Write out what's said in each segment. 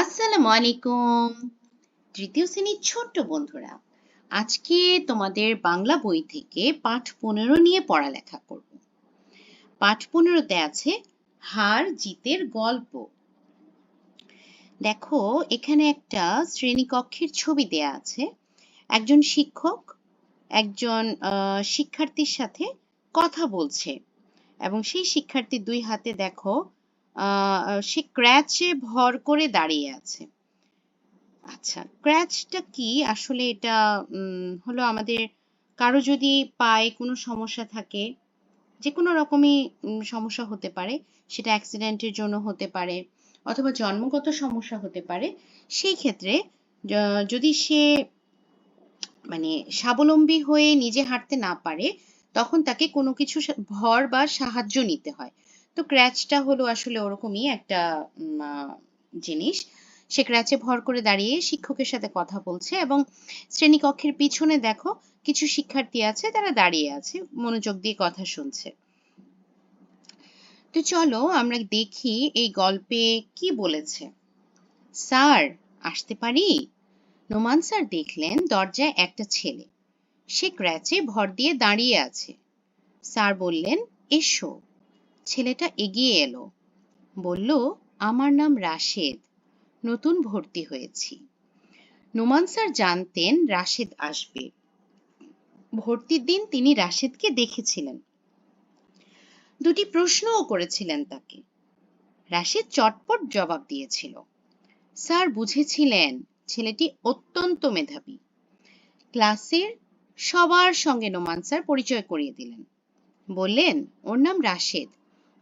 আসসালামু আলাইকুম। তৃতীয় শ্রেণির ছোট্ট বন্ধুরা, আজকে তোমাদের বাংলা বই থেকে পাঠ পনেরো নিয়ে পড়ালেখা করব। পাঠ পনেরোতে আছে, হার জিতের গল্প। দেখো, এখানে একটা শ্রেণীকক্ষের ছবি দেয়া আছে। একজন শিক্ষক, একজন শিক্ষার্থীর সাথে কথা বলছে। এবং সেই শিক্ষার্থী দুই হাতে দেখো সে ক্র্যাচে ভর করে দাঁড়িয়ে আছে। আচ্ছা ক্র্যাচটা কি? আসলে এটা হলো আমাদের কারও যদি পায়ে কোনো সমস্যা থাকে যে কোনো রকমই সমস্যা হতে পারে, সেটা অ্যাক্সিডেন্টের জন্য হতে পারে, অথবা জন্মগত সমস্যা হতে পারে, সেই ক্ষেত্রে যদি সে মানে স্বাবলম্বী হয়ে নিজে হাঁটতে না পারে, তখন তাকে কোনো কিছু ভর বা সাহায্য নিতে হয়। তো ক্র্যাচটা হলো আসলে ওরকমই একটা জিনিস। সে ক্র্যাচে ভর করে দাঁড়িয়ে শিক্ষকের সাথে কথা বলছে এবং শ্রেণীকক্ষের পিছনে দেখো কিছু শিক্ষার্থী আছে, তারা দাঁড়িয়ে আছে, মনোযোগ দিয়ে কথা শুনছে। তো চলো আমরা দেখি এই গল্পে কি বলেছে। স্যার, আসতে পারি? নোমান স্যার দেখলেন দরজায় একটা ছেলে। সে ক্র্যাচে ভর দিয়ে দাঁড়িয়ে আছে। স্যার বললেন, এসো। ছেলেটা এগিয়ে এলো। বলল, আমার নাম রাশেদ, নতুন ভর্তি হয়েছি। নোমান স্যার জানতেন রাশেদ আসবে। ভর্তির দিন তিনি রাশেদকে দেখেছিলেন। দুটি প্রশ্নও করেছিলেন তাকে। রাশেদ চটপট জবাব দিয়েছিল। স্যার বুঝেছিলেন, ছেলেটি অত্যন্ত মেধাবী। ক্লাসের সবার সঙ্গে নোমান স্যার পরিচয় করিয়ে দিলেন। বললেন, ওর নাম রাশেদ।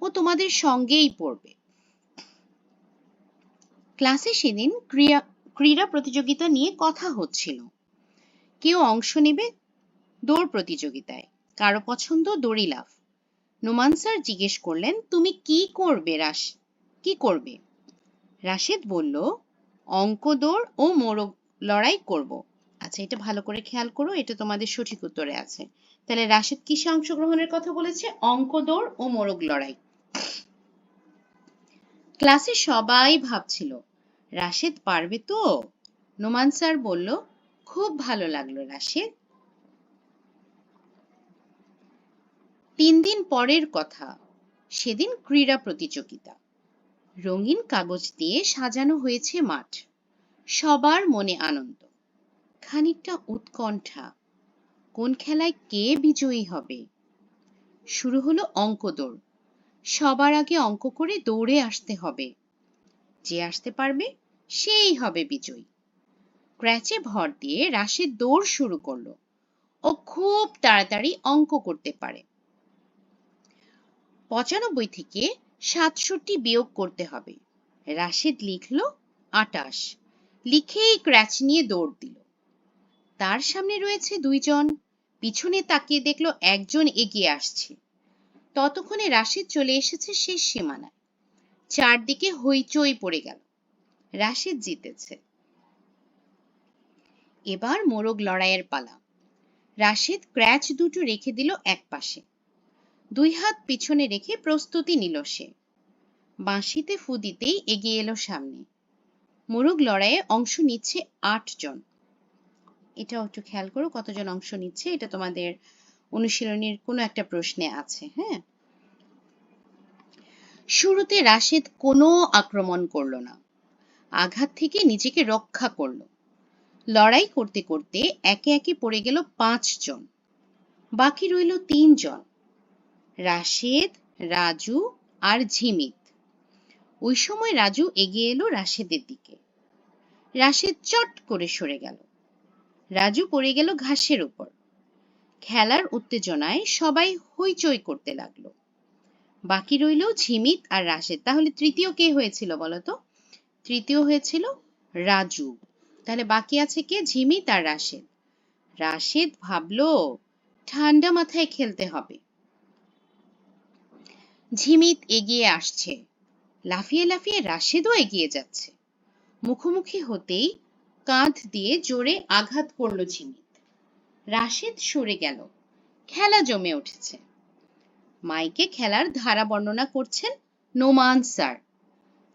ও তোমাদের সঙ্গেই পড়বে। ক্লাসে সেদিন ক্রিয়া, ক্রীড়া প্রতিযোগিতা নিয়ে কথা হচ্ছিল। কেউ অংশ নেবে দৌড় প্রতিযোগিতায়, কারও পছন্দ দড়ি লাফ। নোমান স্যার জিজ্ঞেস করলেন, তুমি কি করবে, রাশ, কি করবে? রাশেদ বলল, অঙ্ক, দৌড় ও মোরগ লড়াই করব। আচ্ছা এটা ভালো করে খেয়াল করো, এটা তোমাদের সঠিক উত্তরে আছে। তাহলে রাশেদ কিসে অংশগ্রহণের কথা বলেছে? অঙ্ক, দৌড় ও মোরগ লড়াই। ক্লাসে সবাই ভাবছিল, রাশেদ পারবে তো? নোমান স্যার বলল, খুব ভালো লাগল রাশেদ। তিন দিন পরের কথা, সেদিন ক্রীড়া প্রতিযোগিতা। রঙিন কাগজ দিয়ে সাজানো হয়েছে মাঠ। সবার মনে আনন্দ। খানিকটা উৎকণ্ঠা। কোন খেলায় কে বিজয়ী হবে? শুরু হলো অঙ্ক দৌড় সবার আগে অঙ্ক করে দৌড়ে আসতে হবে। যে আসতে পারবে, সেই হবে বিজয়ী। ক্র্যাচে ভর দিয়ে রাশেদ দৌড় শুরু করল ও খুব তাড়াতাড়ি অঙ্ক করতে পারে। পঁচানব্বই থেকে সাতষট্টি বিয়োগ করতে হবে। রাশেদ লিখল আটাশ। লিখেই ক্র্যাচ নিয়ে দৌড় দিল। তার সামনে রয়েছে দুইজন। পিছনে তাকিয়ে দেখল একজন এগিয়ে আসছে। ততক্ষণে রাশেদ চলে এসেছে শেষ সীমানায়। চারদিকে হইচই পড়ে গেল। রাশেদ জিতেছে। এবার মোরগ লড়াইয়ের পালা। রাশেদ ক্র্যাচ দুটো রেখে দিল এক পাশে দুই হাত পিছনে রেখে প্রস্তুতি নিল সে। বাঁশিতে ফু দিতেই এগিয়ে এলো সামনে। মোরগ লড়াইয়ে অংশ নিচ্ছে আট জন এটাও একটু খেয়াল করো কতজন অংশ নিচ্ছে, এটা তোমাদের অনুশীলনীর কোনো একটা প্রশ্নে আছে হ্যাঁ? শুরুতে রাশেদ কোনো আক্রমণ করল না। আঘাত থেকে নিজেকে রক্ষা করল। লড়াই করতে করতে একে একে পড়ে গেল পাঁচজন বাকি রইল তিনজন রাশেদ, রাজু আর ঝিমিত। ওই সময় রাজু এগিয়ে এলো রাশেদের দিকে। রাশেদ চট করে সরে গেল। রাজু পড়ে গেল ঘাসের উপর। খেলার উত্তেজনায় সবাই হইচই করতে লাগল। বাকি রইল ঝিমিত আর রাশেদ। তাহলে তৃতীয় কে হয়েছিল বলতো? তৃতীয় হয়েছিল রাজু। তাহলে বাকি আছে কে? ঝিমিত আর রাশেদ। রাশেদ ভাবলো, ঠান্ডা মাথায় খেলতে হবে। ঝিমিত এগিয়ে আসছে। লাফিয়ে লাফিয়ে রাশেদও এগিয়ে যাচ্ছে। মুখোমুখি হতেই কাঁধ দিয়ে জোরে আঘাত করল ঝিমিত। রাশেদ সরে গেল। খেলা জমে উঠেছে। মাইকে খেলার ধারা বর্ণনা করছেন নোমান স্যার।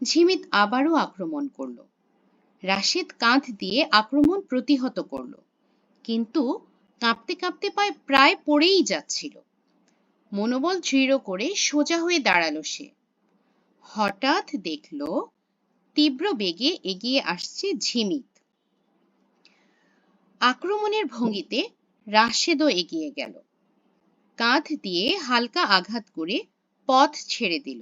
ঝিমিত আবারও আক্রমণ করল। রাশেদ কাঁধ দিয়ে আক্রমণ প্রতিহত করল। কিন্তু কাঁপতে কাঁপতে পায় প্রায় পড়েই যাচ্ছিল। মনোবল দৃঢ় করে সোজা হয়ে দাঁড়াল সে। হঠাৎ দেখল তীব্র বেগে এগিয়ে আসছে ঝিমিত। আক্রমণের ভঙ্গিতে রাশেদও এগিয়ে গেল। কাঁধ দিয়ে হালকা আঘাত করে পথ ছেড়ে দিল।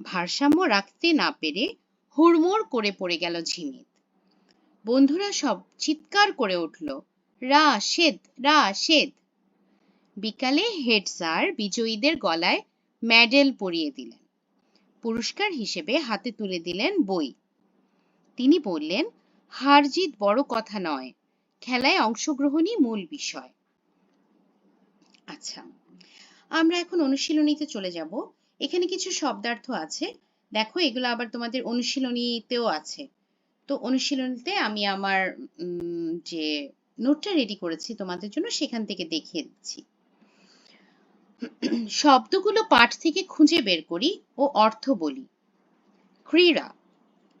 ভারসাম্য রাখতে না পেরে হুড়মুড় করে পড়ে গেল ঝিমিত। বন্ধুরা সব চিৎকার করে উঠল, রাশেদ রাশেদ! বিকালে হেড স্যার বিজয়ীদের গলায় মেডেল পরিয়ে দিলেন। পুরস্কার হিসেবে হাতে তুলে দিলেন বই। তিনি বললেন হার জিত বড় কথা নয় খেলায় অংশগ্রহণই মূল বিষয়। আচ্ছা আমরা এখন অনুশীলনীতে চলে যাব। এখানে কিছু শব্দার্থ আছে। দেখো, এগুলো আবার তোমাদের অনুশীলনীতেও আছে। তো অনুশীলনীতে আমি আমার যে নোটটা রেডি করেছি তোমাদের জন্য সেখান থেকে দেখিয়ে দিচ্ছি। শব্দগুলো পাঠ থেকে খুঁজে বের করি ও অর্থ বলি। ক্রীড়া,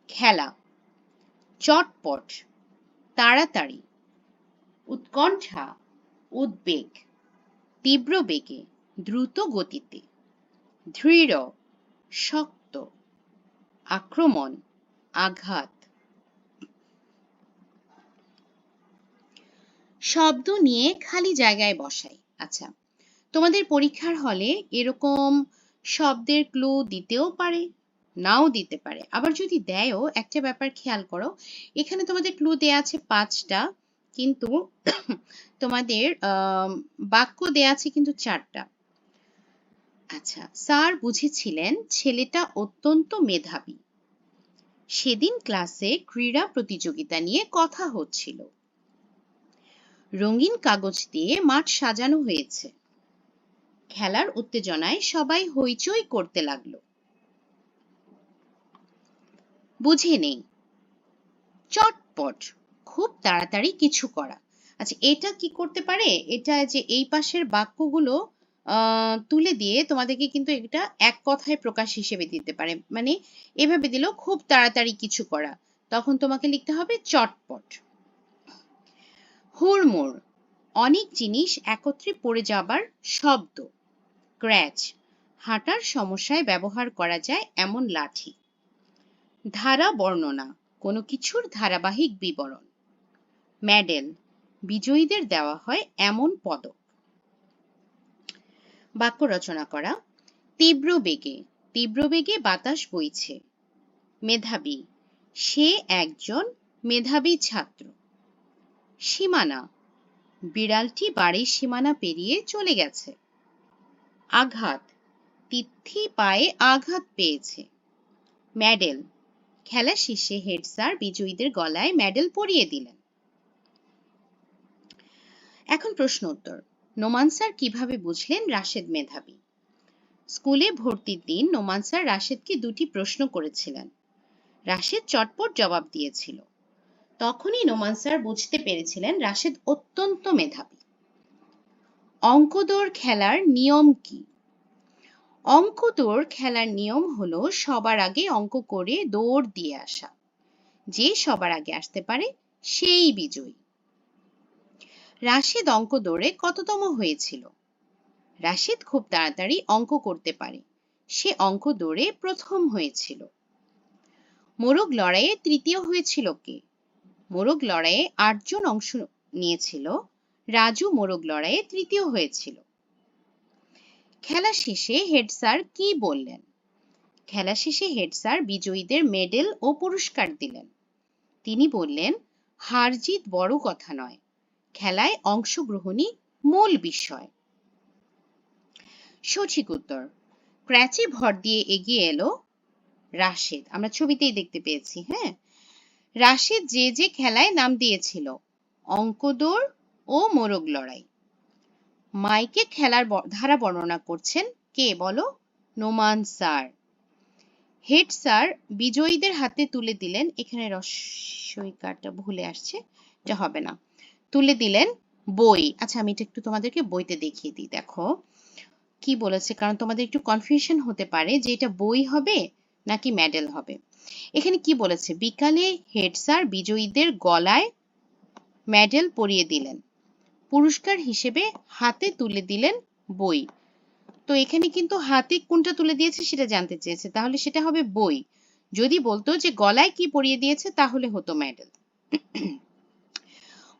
খেলা, চটপট, তাড়াতাড়ি উৎকণ্ঠা, উদ্বেগ, তীব্র বেগে, দ্রুত গতিতে দৃঢ় শক্ত, আক্রমণ, আঘাত। শব্দ নিয়ে খালি জায়গায় বসাই। আচ্ছা তোমাদের পরীক্ষার হলে এরকম শব্দের ক্লু দিতেও পারে, নাও দিতে পারে। আবার যদি দেয়ও, একটা ব্যাপার খেয়াল করো, এখানে তোমাদের ক্লু দেয়া আছে পাঁচটা। কিন্তু তোমাদের বাক্য দেয়া আছে কিন্তু চারটা। আচ্ছা স্যার বুঝেছিলেন ছেলেটা অত্যন্ত মেধাবী। সেদিন ক্লাসে ক্রীড়া প্রতিযোগিতা নিয়ে কথা হচ্ছিল। রঙিন কাগজ দিয়ে মাঠ সাজানো হয়েছে। খেলার উত্তেজনায় সবাই হইচই করতে লাগল। বুঝে নেই। চটপট। খুব তাড়াতাড়ি কিছু করা। আচ্ছা এটা কি করতে পারে? এটা যে এই পাশের বাক্যগুলো তুলে দিয়ে তোমাদেরকে কিন্তু এটা এক কথায় প্রকাশ হিসেবে দিতে পারে। মানে এভাবে দিলেও খুব তাড়াতাড়ি কিছু করা। তখন তোমাকে লিখতে হবে চটপট। হুড়মুড়, অনেক জিনিস একত্রে পড়ে যাবার শব্দ। ক্র্যাচ, হাঁটার সমস্যায় ব্যবহার করা যায় এমন লাঠি। ধারা বর্ণনা, কোনো কিছুর ধারাবাহিক বিবরণ। মেডেল। বিজয়ীদের দেওয়া হয় এমন পদক। বাক্য রচনা করা, তীব্র বেগে তীব্র বেগে বাতাস বইছে। মেধাবী, সে একজন মেধাবী ছাত্র। সীমানা, বিড়ালটি বাড়ির সীমানা পেরিয়ে চলে গেছে। আঘাত, তিথি পায়ে আঘাত পেয়েছে। মেডেল, খেলা শেষে হেড স্যার বিজয়ীদের গলায় মেডেল পরিয়ে দিলেন। এখন প্রশ্ন উত্তর। নোমান স্যার কীভাবে বুঝলেন রাশেদ মেধাবী? স্কুলে ভর্তির দিন নোমান স্যার রাশেদকে দুটি প্রশ্ন করেছিলেন। রাশেদ চটপট জবাব দিয়েছিল। তখনই নোমান স্যার বুঝতে পেরেছিলেন রাশেদ অত্যন্ত মেধাবী। অঙ্ক দৌড় খেলার নিয়ম কি? অঙ্ক দৌড় খেলার নিয়ম হলো সবার আগে অঙ্ক করে দৌড় দিয়ে আসা। যে সবার আগে আসতে পারে সেই বিজয়ী। রাশেদ অঙ্ক দৌড়ে কততম হয়েছিল? রাশিদ খুব তাড়াতাড়ি অঙ্ক করতে পারে। সে অঙ্ক দৌড়ে প্রথম হয়েছিল। মোরগ লড়াইয়ে তৃতীয় হয়েছিল কে? মোরগ লড়াইয়ে আটজন অংশ নিয়েছিল। রাজু মোরগ লড়াইয়ে তৃতীয় হয়েছিল। খেলা শেষে হেড স্যার কি বললেন? খেলা শেষে হেড স্যার বিজয়ীদের মেডেল ও পুরস্কার দিলেন। তিনি বললেন হার জিত বড় কথা নয়। খেলায় অংশগ্রহণই মূল বিষয়। সঠিক উত্তর, ক্র্যাচে ভর দিয়ে এগিয়ে এলো রাশেদ। আমরা ছবিতেই দেখতে পেয়েছি হ্যাঁ? রাশেদ যে যে খেলায় নাম দিয়েছিল, অঙ্কদৌড় ও মোরগ লড়াই। মাইকে খেলার ধারা বর্ণনা করছেন কে বলো? নোমান স্যার। হেড স্যার বিজয়ীদের হাতে তুলে দিলেন। এখানে রস্বইকারটা ভুলে আসছে, এটা হবে না। তুলে দিলেন বই। আচ্ছা আমি এটা একটু তোমাদেরকে বইতে দেখিয়ে দিই, দেখো। কি বলেছে? কারণ তোমাদের একটু কনফিউশন হতে পারে যে এটা বই হবে নাকি মেডেল হবে। এখানে কি বলেছে? বিকালে হেড স্যার বিজয়ীদের গলায় মেডেল পরিয়ে দিলেন। পুরস্কার হিসেবে হাতে তুলে দিলেন বই। তো এখানে কিন্তু হাতে কোনটা তুলে দিয়েছে সেটা জানতে চেয়েছে। তাহলে সেটা হবে বই। যদি বলতো যে গলায় কি পরিয়ে দিয়েছে, তাহলে হতো মেডেল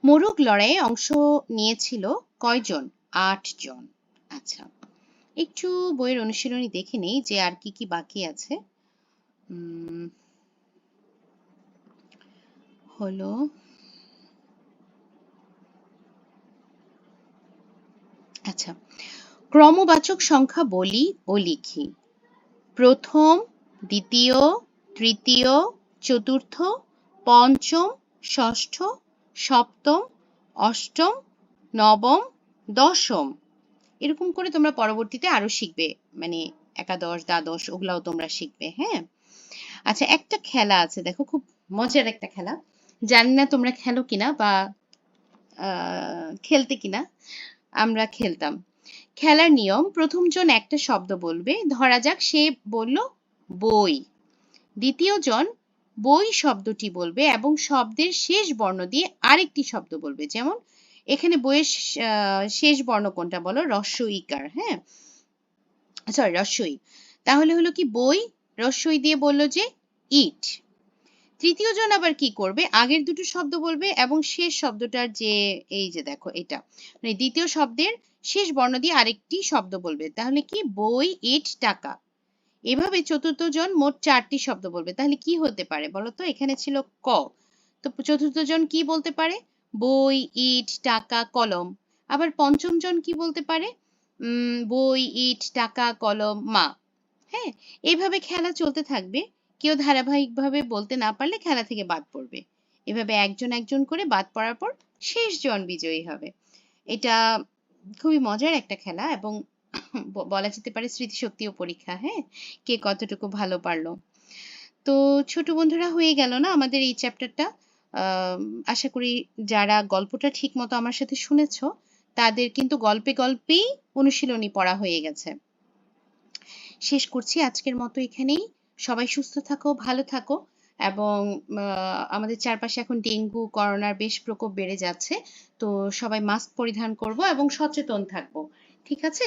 মোরগ লড়াইয়ে অংশ নিয়েছিল কয়জন? আট জন আচ্ছা একটু বইয়ের অনুশীলনী দেখে নেই যে আর কি কি বাকি আছে। হলো আচ্ছা ক্রমবাচক সংখ্যা বলি ও লিখি। প্রথম, দ্বিতীয়, তৃতীয়, চতুর্থ, পঞ্চম, ষষ্ঠ সপ্তম, অষ্টম, নবম, দশম। এরকম করে তোমরা পরবর্তীতে আরও শিখবে। মানে একাদশ, দ্বাদশ ওগুলাও তোমরা শিখবে হ্যাঁ? আচ্ছা একটা খেলা আছে, দেখো, খুব মজার একটা খেলা। জানি না তোমরা খেলো কিনা বা খেলতে কিনা, আমরা খেলতাম। খেলার নিয়ম, প্রথম জন একটা শব্দ বলবে, ধরা যাক সে বলল বই। দ্বিতীয় জন বই শব্দটি বলবে এবং শব্দের শেষ বর্ণ দিয়ে আরেকটি শব্দ বলবে। যেমন, এখানে বইয়ের শেষ বর্ণ কোনটা বলো? রস্ব ইকার হ্যাঁ? সরি রস্বই তাহলে হলো কি বই? রস্বই দিয়ে বলল যে ইট। তৃতীয় জন আবার কি করবে? আগের দুটো শব্দ বলবে এবং শেষ শব্দটার যে, এই যে দেখো এটা। মানে দ্বিতীয় শব্দের শেষ বর্ণ দিয়ে আরেকটি শব্দ বলবে। তাহলে কি? বই, ইট, টাকা। এভাবে চতুর্থ জন মোট চারটি শব্দ বলবে। তাহলে কি হতে পারে বলতো এখানে ছিল ক। তো চতুর্থ জন কি বলতে পারে? বই, ইট, টাকা, কলম। আবার পঞ্চম জন কি বলতে পারে? বই, ইট, টাকা, কলম, মা। হ্যাঁ এইভাবে খেলা চলতে থাকবে। কেউ ধারাবাহিকভাবে বলতে না পারলে খেলা থেকে বাদ পড়বে। এভাবে একজন একজন করে বাদ পড়ার পর শেষ জন বিজয়ী হবে। এটা খুবই মজার একটা খেলা এবং বলা যেতে পারে স্মৃতিশক্তিও পরীক্ষা হ্যাঁ? কে কতটুকু ভালো পারল? তো ছোট বন্ধুরা হয়ে গেল না আমাদের এই চ্যাপ্টারটা আশা করি যারা গল্পটা ঠিক মতো আমার সাথে শুনেছো, তাদের কিন্তু গল্পে গল্পেই অনুশীলনী পড়া হয়ে গেছে। শেষ করছি আজকের মতো এখানেই। সবাই সুস্থ থাকো, ভালো থাকো এবং আমাদের চারপাশে এখন ডেঙ্গু, করোনার বেশ প্রকোপ বেড়ে যাচ্ছে। তো সবাই মাস্ক পরিধান করব এবং সচেতন থাকব, ঠিক আছে?